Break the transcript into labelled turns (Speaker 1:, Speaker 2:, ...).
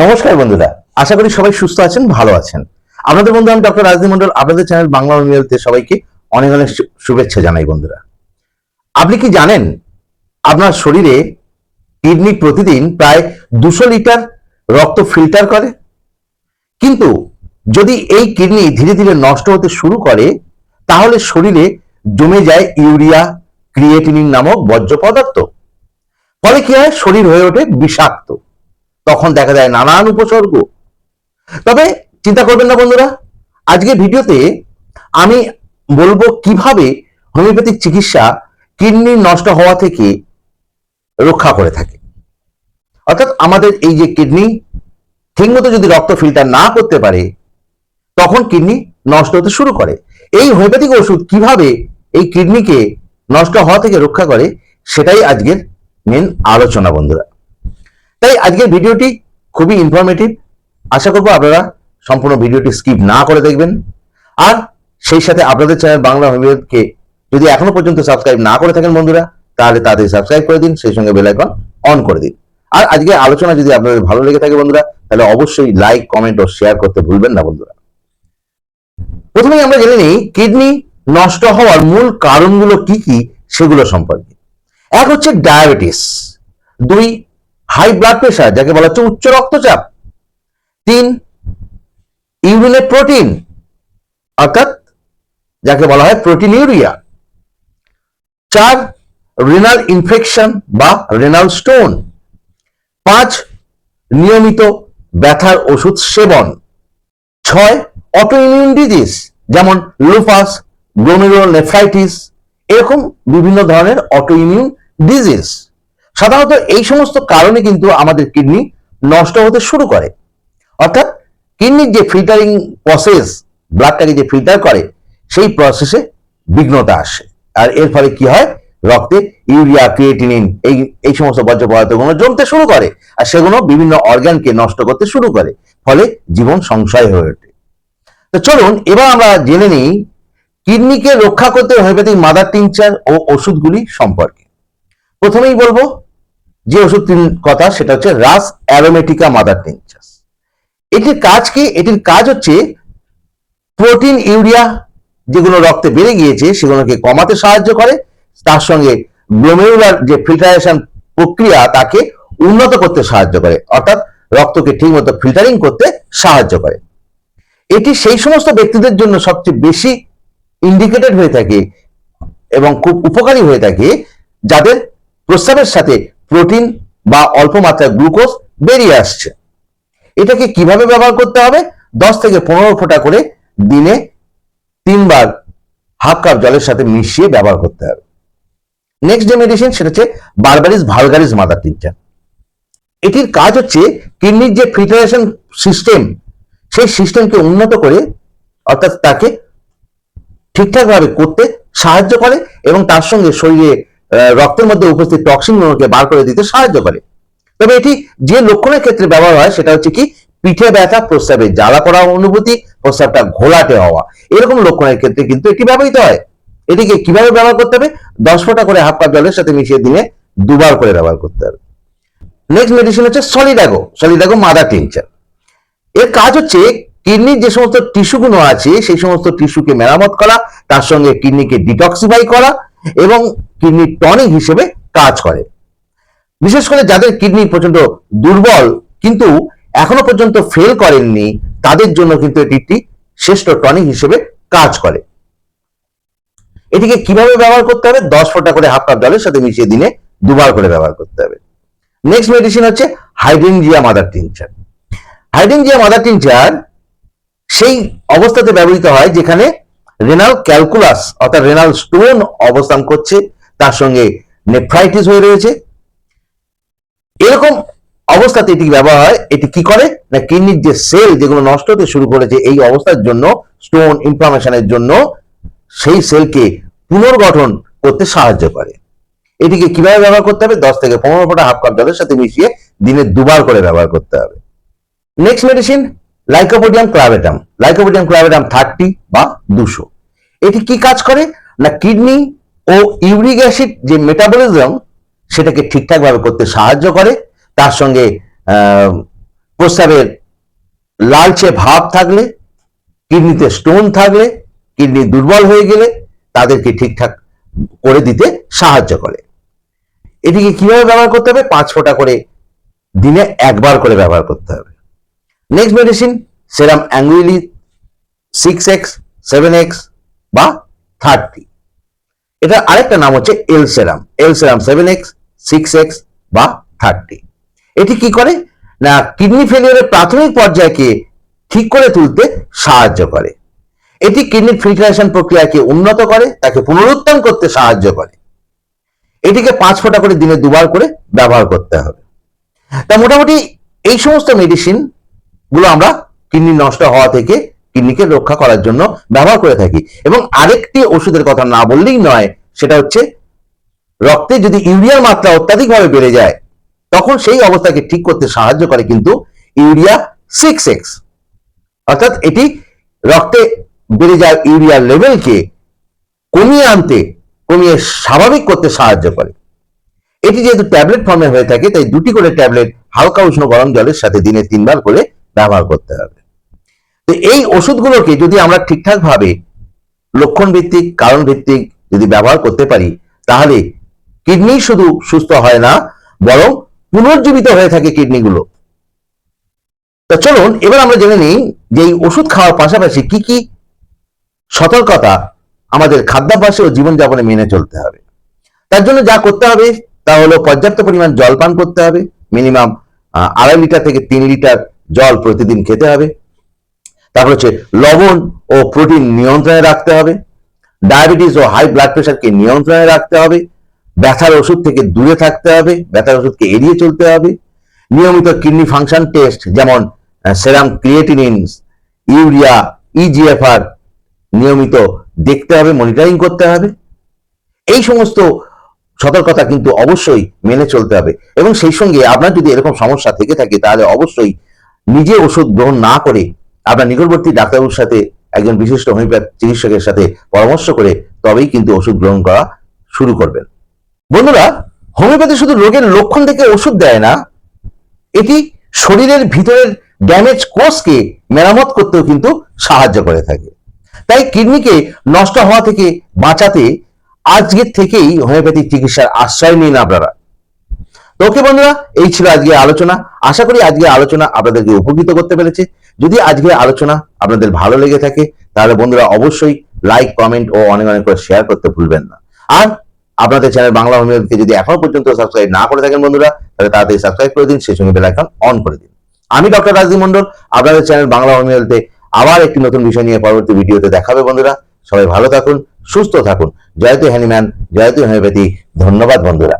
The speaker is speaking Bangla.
Speaker 1: নমস্কার বন্ধুরা, আশা করি সবাই সুস্থ আছেন, ভালো আছেন। আপনাদের বন্ধু আমি ডক্টর রাজদীপ মন্ডল আপনাদের চ্যানেল বাংলা মিডিয়াতে সবাইকে অনেক অনেক শুভেচ্ছা জানাই বন্ধুরা। আপনি কি জানেন, আপনার শরীরে কিডনি প্রতিদিন প্রায় দুশো লিটার রক্ত ফিল্টার করে? কিন্তু যদি এই কিডনি ধীরে ধীরে নষ্ট হতে শুরু করে, তাহলে শরীরে জমে যায় ইউরিয়া, ক্রিয়েটিনিন নামক বর্জ্য পদার্থ। ফলে কি হয়? শরীর হয়ে ওঠে বিষাক্ত। তখন দেখা যায় নানান উপসর্গ। তবে চিন্তা করবেন না বন্ধুরা আজকে ভিডিওতে আমি বলব কীভাবে হোমিওপ্যাথিক চিকিৎসা কিডনি নষ্ট হওয়া থেকে রক্ষা করে থাকে। অর্থাৎ আমাদের এই যে কিডনি, ঠিকমতো যদি রক্ত ফিল্টার না করতে পারে, তখন কিডনি নষ্ট হতে শুরু করে। এই হোমিওপ্যাথিক ওষুধ কীভাবে এই কিডনিকে নষ্ট হওয়া থেকে রক্ষা করে, সেটাই আজকের মেন আলোচনা বন্ধুরা। তাই আজকের ভিডিওটি খুবই ইনফরমেটিভ আশা করব আপনারা সম্পূর্ণ ভিডিওটি স্কিপ না করে দেখবেন। আর সেই সাথে আপনাদের চ্যানেল বাংলা হোমিওপ্যাথকে যদি এখনও পর্যন্ত সাবস্ক্রাইব না করে থাকেন বন্ধুরা, তাহলে তাদের সাবস্ক্রাইব করে দিন, সেই সঙ্গে বেল আইকন অন করে দিন। আর আজকে আলোচনা যদি আপনাদের ভালো লেগে থাকে বন্ধুরা, তাহলে অবশ্যই লাইক কমেন্ট ও শেয়ার করতে ভুলবেন না বন্ধুরা। প্রথমেই আমরা জেনে নিই, কিডনি নষ্ট হওয়ার মূল কারণগুলো কি কি, সেগুলো সম্পর্কে। এক হচ্ছে ডায়াবেটিস দুই হাই ব্লাড প্রেশার যাকে বলা হচ্ছে উচ্চ রক্তচাপ। তিন, ইউরিনে প্রোটিন, অর্থাৎ যাকে বলা হয় প্রোটিন ইউরিয়া চার রেনাল ইনফেকশন বা রেনাল স্টোন পাঁচ, নিয়মিত ব্যথার ওষুধ সেবন। ছয় অটো ইমিউন ডিজিজ যেমন লুপাস গ্লোমেরোনেফ্রাইটিস এরকম বিভিন্ন ধরনের অটো ইমিউন ডিজিজ সাধারণত এই সমস্ত কারণে কিন্তু আমাদের কিডনি নষ্ট হতে শুরু করে। অর্থাৎ কিডনির যে ফিল্টারিং প্রসেস ব্লাডটাকে যে ফিল্টার করে, সেই প্রসেসে বিঘ্নতা আসে। আর এর ফলে কি হয়? রক্তে ইউরিয়া ক্রিয়েটিনিন এই এই সমস্ত বর্জ্য পদার্থগুলো জমতে শুরু করে আর সেগুলো বিভিন্ন অর্গানকে নষ্ট করতে শুরু করে, ফলে জীবন সংশয় হয়ে ওঠে। তো চলুন, এবার আমরা জেনে নিই কিডনিকে রক্ষা করতে হোমিওপ্যাথিক মাদার টিংচার ও ওষুধগুলি সম্পর্কে। প্রথমেই বলব যে ওষুধটির কথা সেটা হচ্ছে রাস অ্যারোমেটিকা মাদার টিংচার এটির কাজ কি? এটির কাজ হচ্ছে প্রোটিন ইউরিয়া যেগুলো রক্তে বেড়ে গিয়েছে সেগুলোকে কমাতে সাহায্য করে, তার সঙ্গে গ্লোমেরুলার যে ফিল্টারেশন প্রক্রিয়া তাকে উন্নত করতে সাহায্য করে, অর্থাৎ রক্তকে ঠিকমতো ফিল্টারিং করতে সাহায্য করে। এটি সেই সমস্ত ব্যক্তিদের জন্য সবচেয়ে বেশি ইন্ডিকেটেড হয়ে থাকে এবং খুব উপকারী হয়ে থাকে যাদের প্রস্রাবের সাথে প্রোটিন বা অল্প মাত্রায় গ্লুকোজ বেরিয়ে আসছে। এটাকে কীভাবে ব্যবহার করতে হবে? দশ থেকে পনেরো ফোঁটা করে দিনে তিনবার হাফ কাপ জলের সাথে মিশিয়ে ব্যবহার করতে হবে। নেক্সট যে মেডিসিন সেটা হচ্ছে বারবারিস ভালগারিস মাদার টিনচার এটির কাজ হচ্ছে কিডনির যে ফিল্টারেশন সিস্টেম সেই সিস্টেমকে উন্নত করে অর্থাৎ তাকে ঠিকঠাকভাবে করতে সাহায্য করে এবং তার সঙ্গে শরীরে রক্তের মধ্যে উপস্থিত টক্সিনগুলোকে বার করে দিতে সাহায্য করে। তবে এটি যে লক্ষণের ক্ষেত্রে ব্যবহার হয় সেটা হচ্ছে কি, পিঠে ব্যথা, প্রস্রাবে জ্বালা করা অনুভূতি, প্রস্রাবটা ঘোলাটে হওয়া। এরকম লক্ষণের ক্ষেত্রে কিন্তু এটি ব্যবহৃত হয়। এটিকে কীভাবে ব্যবহার করতে হবে? দশ ফোঁটা করে হাফ কাপ জলের সাথে মিশিয়ে দিনে দুবার করে ব্যবহার করতে হবে। নেক্সট মেডিসিন হচ্ছে সলিডাগো সলিডাগো মাদার টিংচার এর কাজ হচ্ছে কিডনির যে সমস্ত টিস্যুগুলো আছে, সেই সমস্ত টিস্যুকে মেরামত করা, তার সঙ্গে কিডনিকে ডিটক্সিফাই করা এবং কিডনি টনিক হিসেবে কাজ করে। বিশেষ করে যাদের কিডনি প্রচণ্ড দুর্বল, কিন্তু এখনও পর্যন্ত ফেল করেননি, তাদের জন্য কিন্তু এটি একটি শ্রেষ্ঠ টনিক হিসেবে কাজ করে। এটিকে কীভাবে ব্যবহার করতে হবে? দশ ফোঁটা করে হাফ কাপ জলের সাথে মিশিয়ে দিনে দুবার করে ব্যবহার করতে হবে। নেক্সট মেডিসিন হচ্ছে hydrangea mother tincture hydrangea mother tincture সেই অবস্থাতে ব্যবহৃত হয় যেখানে রেনাল ক্যালকুলাস অর্থাৎ রেনাল স্টোন অবস্থান করছে তার সঙ্গে নেফ্রাইটিস হয়ে রয়েছে। এরকম অবস্থাতে এটি ব্যবহার হয়? এটি কি করে? না, কিডনির যে সেল যেগুলো নষ্ট হতে শুরু করেছে এই অবস্থার জন্য স্টোন ইনফ্লামেশনের জন্য সেই সেলকে পুনর্গঠন করতে সাহায্য করে। এটিকে কীভাবে ব্যবহার করতে হবে? দশ থেকে পনেরো ফোটা হাফ কাপ জলের সাথে মিশিয়ে দিনে দুবার করে ব্যবহার করতে হবে। Next medicine lycopodium clavatum lycopodium clavatum thirty বা দুশো। এটি কি কাজ করে? না, কিডনি ও ইউরিক অ্যাসিড যে মেটাবলিজম সেটাকে ঠিকঠাক ভাবে করতে সাহায্য করে, তার সঙ্গে প্রস্রাবের লালচে ভাব থাকলে, কিডনিতে স্টোন থাকলে, কিডনি দুর্বল হয়ে গেলে তাদেরকে ঠিকঠাক করে দিতে সাহায্য করে। এটিকে কীভাবে ব্যবহার করতে হবে? পাঁচ ফোঁটা করে দিনে একবার করে ব্যবহার করতে হবে। Next medicine serum anguillae six X seven X বা থার্টি এটা আরেকটা নাম হচ্ছে L serum L serum seven X six X বা থার্টি এটি কি করে? না কিডনি ফেলিয়ারের প্রাথমিক পর্যায়কে ঠিক করে তুলতে সাহায্য করে। এটি কিডনির ফিল্টারেশন প্রক্রিয়াকে উন্নত করে, তাকে পুনরুত্থান করতে সাহায্য করে। এটিকে পাঁচ ফোঁটা করে দিনে দুবার করে ব্যবহার করতে হবে। তা মোটামুটি এই সমস্ত মেডিসিনগুলো আমরা কিডনি নষ্ট হওয়া থেকে কিডনিকে রক্ষা করার জন্য ব্যবহার করে থাকি। এবং আরেকটি ওষুধের কথা না বললেই নয়, সেটা হচ্ছে রক্তে যদি ইউরিয়ার মাত্রা অত্যাধিকভাবে বেড়ে যায়, তখন সেই অবস্থাকে ঠিক করতে সাহায্য করে কিন্তু ইউরিয়া সিক্স এক্স অর্থাৎ এটি রক্তে বেড়ে যায় ইউরিয়ার লেভেলকে কমিয়ে আনতে, কমিয়ে স্বাভাবিক করতে সাহায্য করে। এটি যেহেতু ট্যাবলেট ফর্মে হয়ে থাকে, তাই দুটি করে ট্যাবলেট হালকা উষ্ণ গরম জলের সাথে দিনে তিনবার করে ব্যবহার করতে হবে। এই ওষুধগুলোকে যদি আমরা ঠিকঠাক ভাবে লক্ষণ ভিত্তিক কারণ ভিত্তিক যদি ব্যবহার করতে পারি, তাহলে কিডনি শুধু সুস্থ হয় না, বরং পুনর্জীবিত হয়ে থাকে কিডনিগুলো। তা চলুন, এবার আমরা জেনে নিই যে এই ওষুধ খাওয়ার পাশাপাশি কি কি সতর্কতা আমাদের খাদ্যাভ্যাসে ও জীবনযাপনে মেনে চলতে হবে। তার জন্য যা করতে হবে, তা হলো পর্যাপ্ত পরিমাণ জল পান করতে হবে, মিনিমাম আড়াই লিটার থেকে তিন লিটার জল প্রতিদিন খেতে হবে। তারপর হচ্ছে লবণ ও প্রোটিন নিয়ন্ত্রণে রাখতে হবে ডায়াবেটিস ও হাই ব্লাড প্রেশারকে নিয়ন্ত্রণে রাখতে হবে, ব্যথার ওষুধ থেকে দূরে থাকতে হবে, ব্যথার ওষুধকে এড়িয়ে চলতে হবে, নিয়মিত কিডনি ফাংশন টেস্ট যেমন সেরাম ক্রিয়েটিনিন ইউরিয়া ইজিএফআর নিয়মিত দেখতে হবে মনিটরিং করতে হবে, এই সমস্ত সতর্কতা কিন্তু অবশ্যই মেনে চলতে হবে এবং সেই সঙ্গে আপনার যদি এরকম সমস্যা থেকে থাকে তাহলে অবশ্যই নিজে ওষুধ গ্রহণ না করে আপনার নিকটবর্তী ডাক্তারবাবুর সাথে একজন বিশিষ্ট হোমিওপ্যাথ চিকিৎসকের সাথে পরামর্শ করে তবেই কিন্তু ওষুধ গ্রহণ করা শুরু করবেন। বন্ধুরা হোমিওপ্যাথি শুধু রোগের লক্ষণ থেকে ওষুধ দেয় না, এটি শরীরের ভিতরের ড্যামেজ কোষকে মেরামত করতেও কিন্তু সাহায্য করে থাকে। তাই কিডনিকে নষ্ট হওয়া থেকে বাঁচাতে আজকের থেকেই হোমিওপ্যাথিক চিকিৎসার আশ্রয় নিন আপনারা। তো ওকে বন্ধুরা, এই ছিল আজকে আলোচনা। আশা করি আজকে আলোচনা আপনাদেরকে উপকৃত করতে পেরেছে। যদি আজকে আলোচনা আপনাদের ভালো লেগে থাকে, তাহলে বন্ধুরা অবশ্যই লাইক কমেন্ট ও অনেক অনেক করে শেয়ার করতে ভুলবেন না। আর আপনাদের চ্যানেল বাংলা হোমিওপ্যাথিকে যদি এখনও পর্যন্ত সাবস্ক্রাইব না করে থাকেন বন্ধুরা, তাহলে তাড়াতাড়ি সাবস্ক্রাইব করে দিন, সেই সঙ্গে বেল আইকন অন করে দিন। আমি ডক্টর রাজদীপ মন্ডল আপনাদের চ্যানেল বাংলা হোমিওপ্যাথিতে আবার একটি নতুন বিষয় নিয়ে পরবর্তী ভিডিওতে দেখাবে বন্ধুরা। সবাই ভালো থাকুন, সুস্থ থাকুন। জয়তু হ্যানিম্যান জয়তু হোমিওপ্যাথি ধন্যবাদ বন্ধুরা।